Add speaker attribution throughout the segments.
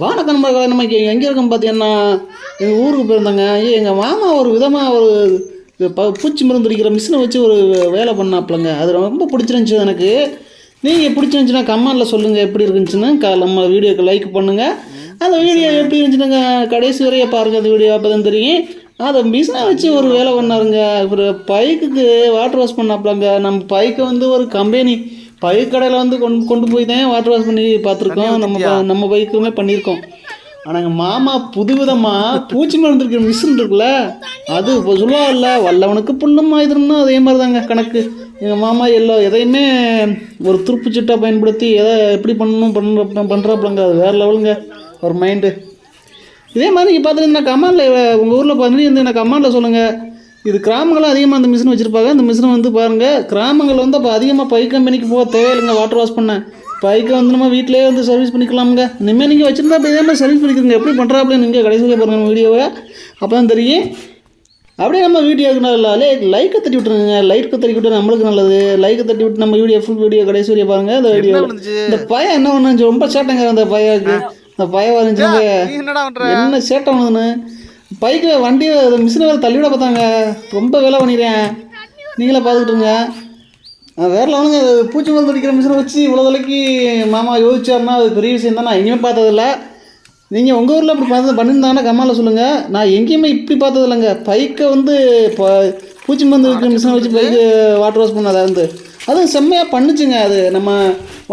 Speaker 1: வானத்தன் நண்பர்களே நம்ம இங்கே எங்கே இருக்கோம் பார்த்தீங்கன்னா எங்கள் ஊருக்கு போயிருந்தாங்க. ஐயா எங்கள் மாமா ஒரு விதமாக ஒரு ப பூச்சி மருந்து அடிக்கிற மிஷினை வச்சு ஒரு வேலை பண்ணாப்புலங்க. அது ரொம்ப பிடிச்சிருந்துச்சி எனக்கு. நீங்கள் பிடிச்சிருந்துச்சின்னா கமெண்டில் சொல்லுங்கள் எப்படி இருந்துச்சுன்னு க நம்ம வீடியோக்கு லைக் பண்ணுங்கள் அந்த வீடியோ எப்படி இருந்துச்சுன்னு கடைசி வரைய பாருங்கள் அந்த வீடியோ அப்போ தான் தெரியும். அதை மிஷினை வச்சு ஒரு வேலை பண்ணாருங்க. ஒரு பைக்குக்கு வாட்டர் வாஷ் பண்ணாப்புலங்க. நம்ம பைக்கை வந்து ஒரு கம்பெனி பைக் கடையில் வந்து கொண்டு கொண்டு போய் தான் வாட்டர் வாஷ் பண்ணி பார்த்துருக்கோம். நம்ம நம்ம பைக்குமே பண்ணியிருக்கோம். ஆனால் எங்கள் மாமா புதுவிதமாக பூச்சி மருந்து இருக்கிற மிஷின் இருக்குல்ல அது இப்போ சொல்லுவாங்கல்ல வல்லவனுக்கு புல்லுமா இதுன்னா அதே மாதிரி தாங்க கணக்கு. எங்கள் மாமா எல்லா எதையுமே ஒரு துருப்புச்சீட்டாக பயன்படுத்தி எதை எப்படி பண்ணணும் பண்ணுற பண்ணுறாப்புலங்க அது வேறு லெவலுங்க ஒரு மைண்டு இதே மாதிரி நீங்கள் பார்த்துருந்தீங்கன்னா கமாண்டில் உங்கள் ஊரில் பார்த்துருந்தீங்கன்னா கமாண்டில் சொல்லுங்கள் இது கிராமங்களும் அதிகமாக அந்த மிஷின் வச்சுருப்பாங்க. அந்த மிஷினை வந்து பாருங்கள் கிராமங்கள் வந்து அப்போ அதிகமாக பை கம்பெனிக்கு போக தேவையில்லைங்க வாட்டர் வாஷ் பண்ண. பைக்கை வந்து நம்ம வீட்டிலேயே வந்து சர்வீஸ் பண்ணிக்கலாமுங்க. இனிமேல் நீங்கள் வச்சுருந்தா அப்போ இதே மாதிரி சர்வீஸ் பண்ணிக்கிறீங்க. எப்படி பண்ணுறாப்புல நீங்கள் கடைசியில் பாருங்கள் நம்ம வீடியோவை. அப்போ தான் தெரியும். அப்படியே நம்ம வீடியோக்கு நல்லா லைக்கை தட்டி விட்டுருங்க. லைக்கை தட்டி விட்டு நம்மளுக்கு நல்லது. லைக்கை தட்டி விட்டு நம்ம வீடியோ ஃபுல் வீடியோ கடைசி வீடியோ பாருங்கள் அந்த வீடியோ. இந்த பையன் என்ன பண்ணுச்சு? ரொம்ப சேட்டைங்க அந்த பையனுக்கு அந்த பையன் வந்துச்சு என்ன சேட்டை பண்ணுதுன்னு? பைக்கில் வண்டி மிஷினை வேறு தள்ளிவிட பார்த்தாங்க. ரொம்ப வேலை பண்ணிடுறேன் நீங்களே பார்த்துக்கிட்டுருங்க வேறு லெவலுங்க அது பூச்சி மருந்து அடிக்கிற மிஷினை வச்சு இவ்வளோ தலைக்கு மாமா யோசிச்சார்னா அது பெரிய விஷயம் தான். நான் எங்கேயுமே பார்த்ததில்ல. நீங்கள் உங்கள் ஊரில் அப்படி பார்த்து பண்ணியிருந்தாங்கன்னா கம்மாவில் சொல்லுங்கள் நான் எங்கேயுமே இப்படி பார்த்தது இல்லைங்க பைக்கை வந்து இப்போ பூச்சி மருந்து இருக்கிற மிஷினை வச்சு பைக்கு வாட்டர் வாஷ் பண்ண வந்து அதுவும் செம்மையாக பண்ணுச்சுங்க அது. நம்ம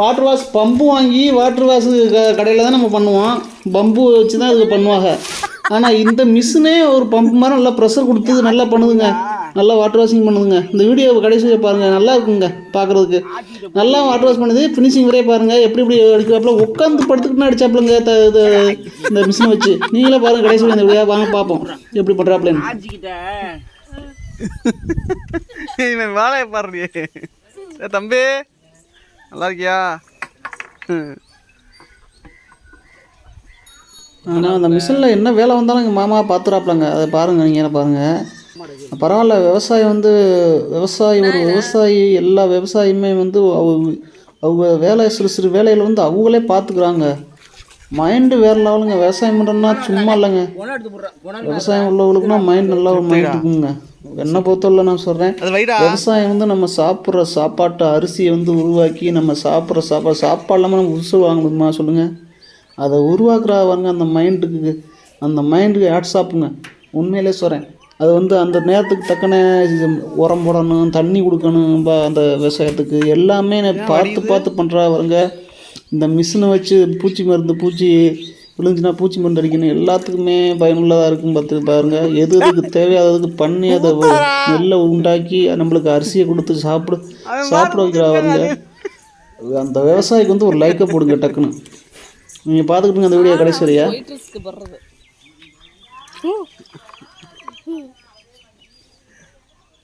Speaker 1: வாட்டர் வாஷ் பம்பு வாங்கி வாட்டர் வாஷ் க கடையில் தான் நம்ம பண்ணுவோம். பம்பு வச்சு தான் இது பண்ணுவாங்க. ஆனால் இந்த மிஷினே ஒரு பம்ப் மாதிரி நல்லா ப்ரெஷர் கொடுத்து நல்லா பண்ணுதுங்க. நல்லா வாட்டர் வாஷிங் பண்ணுதுங்க. இந்த வீடியோ கடைசியில் பாருங்கள் நல்லா இருக்குங்க பார்க்குறதுக்கு நல்லா வாட்டர் வாஷ் பண்ணுது. ஃபினிஷிங் வரைய பாருங்கள் எப்படி இப்படி அடிக்கிறாப்புல. உட்காந்து படுத்துக்கிட்டு அடிச்சாப்புலங்க இது இந்த மிஷினை வச்சு. நீங்களே பாருங்கள் கடைசியில் இந்த வீடியோ வாங்க பார்ப்போம். எப்படி பண்ணுறாப்புலன்னு
Speaker 2: இவன் வேலையை பாருடியே தம்பி நல்லா இருக்கியா?
Speaker 1: ஆனால் அந்த மிஷினில் என்ன வேலை வந்தாலும் எங்கள் மாமா பார்த்துறாப்புலங்க அதை பாருங்கள் நீங்கள் பாருங்கள் பரவாயில்ல விவசாயம் வந்து விவசாயி ஒரு விவசாயி எல்லா விவசாயியுமே வந்து அவங்க அவங்க வேலை சிறு சிறு வேலையில் வந்து அவங்களே பார்த்துக்குறாங்க மைண்டு வேறு லெவலுங்க. விவசாயம் பண்ணுறோம்னா சும்மா இல்லைங்க. விவசாயம் உள்ளவங்களுக்குனா மைண்ட் நல்லா ஒரு மைண்ட் இருக்குங்க. என்னை பொறுத்தவரை நான் சொல்கிறேன்
Speaker 2: அது வைடா.
Speaker 1: விவசாயம் வந்து நம்ம சாப்பிட்ற சாப்பாட்டு அரிசியை வந்து உருவாக்கி நம்ம சாப்பிட்ற சாப்பாடு சாப்பாடு இல்லாமல் நம்ம உசு வாங்க முடியுமா சொல்லுங்கள் அதை உருவாக்குறாங்க அந்த மைண்டுக்கு அந்த மைண்டுக்கு ஆட் சாப்புங்க உண்மையிலே சொல்கிறேன் அது வந்து அந்த நேரத்துக்கு தக்கன உரம் போடணும் தண்ணி கொடுக்கணும் அந்த விவசாயத்துக்கு. எல்லாமே நான் பார்த்து பார்த்து பண்ணுறாங்க இந்த மிஷினை வச்சு பூச்சி மருந்து பூச்சி விழுந்துச்சுன்னா பூச்சி மருந்து அடிக்கணும். எல்லாத்துக்குமே பயனுள்ளதாக இருக்கும் பார்த்து பாருங்க. எது எதுக்கு தேவையானதுக்கு பண்ணி அதை நெல்லை உண்டாக்கி நம்மளுக்கு அரிசியை கொடுத்து சாப்பிட சாப்பிட வைக்கிறாங்க அந்த விவசாயிக்கு வந்து ஒரு லைக்கை போடுங்க டக்குன்னு. நீங்கள் பார்த்துக்கிட்டுங்க அந்த வீடியோ கடைசி வரையா?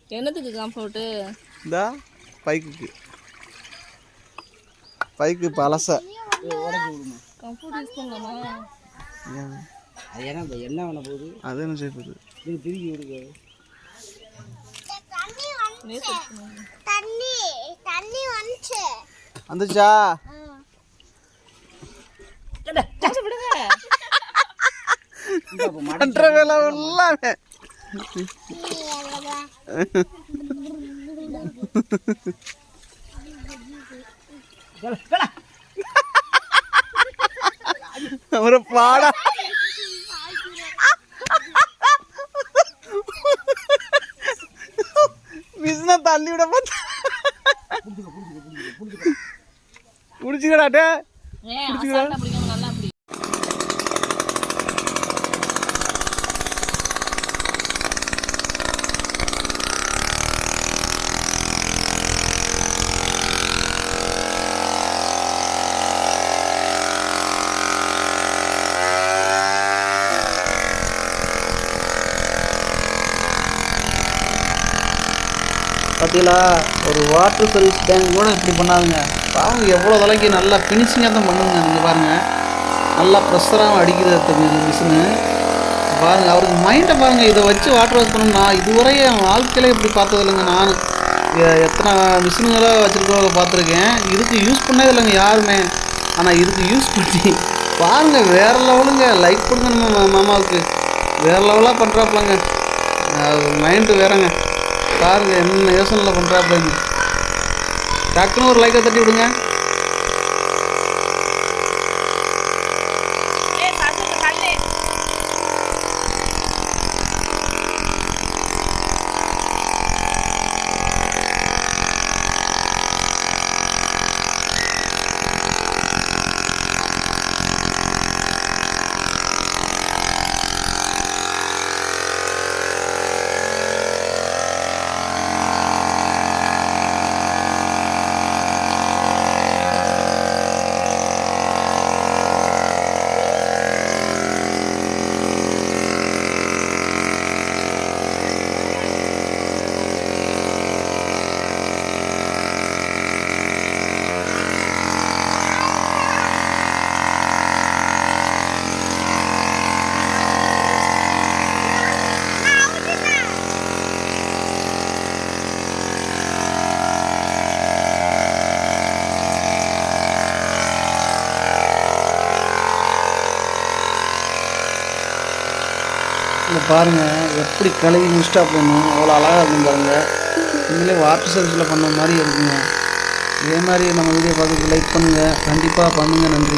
Speaker 3: என்னத்துக்கு கம்ஃபர்ட்டு
Speaker 2: இந்தா பைக்குக்கு. பைக்கு பழச.
Speaker 3: கம்ஃபர்ட் யூஸ் பண்ணலாமா
Speaker 4: அது ஏன்னா இப்போ என்ன பண்ண போகுது
Speaker 2: அது என்ன செய்ய போகுது
Speaker 4: இது திருப்பி விடுங்க
Speaker 5: தண்ணி தண்ணி வந்துச்சு.
Speaker 2: வந்துச்சா? பண்ற வேலை எல்லாமே ஒரு பாடா. மிஸ்னா தள்ளி விட பார்த்தா குடிச்சுக்கடாட்டே
Speaker 3: ஏன்
Speaker 1: பார்த்தீங்களா? ஒரு வாட்டர் சர்வீஸ் டேங்க் கூட இப்படி பண்ணாதுங்க. பாருங்க எவ்வளோ விலைக்கு நல்லா ஃபினிஷிங்காக தான் பண்ணுங்க நீங்கள் பாருங்கள் நல்லா ப்ரெஷராகவும் அடிக்கிறது மிஷினு பாருங்கள் அவருக்கு மைண்டை பாருங்கள் இதை வச்சு வாட்டர் வாஷ் பண்ணணும் நான் இதுவரை என் வாழ்க்கையில இப்படி பார்த்தது இல்லைங்க. நான் எத்தனை மிஷினுங்களை வச்சுருக்கவங்க பார்த்துருக்கேன். இதுக்கு யூஸ் பண்ணவே இல்லைங்க யாருமே. ஆனால் இதுக்கு யூஸ் பண்ணி பாருங்க வேறு லெவலுங்க. லைக் கொடுங்க நம்ம மாமாவுக்கு. வேற லெவலாக பண்ணுறாப்புலங்க மைண்டு வேறங்க. பாருங்க என்ன யோசனையில் அப்படின்னு டக்குன்னு ஒரு லைக்கை தட்டி விடுங்க. இங்கே பாருங்கள் எப்படி கழுவி முடிச்சிட்டா போகணும் அவ்வளோ அழகாக இருக்கும் பாருங்கள் உண்மையிலே வாட்டர் சர்வீஸில் பண்ண மாதிரி இருக்குங்க. இதே மாதிரி நம்ம வீடியோ பார்த்து லைக் பண்ணுங்கள் கண்டிப்பாக பண்ணுங்கள் நன்றி.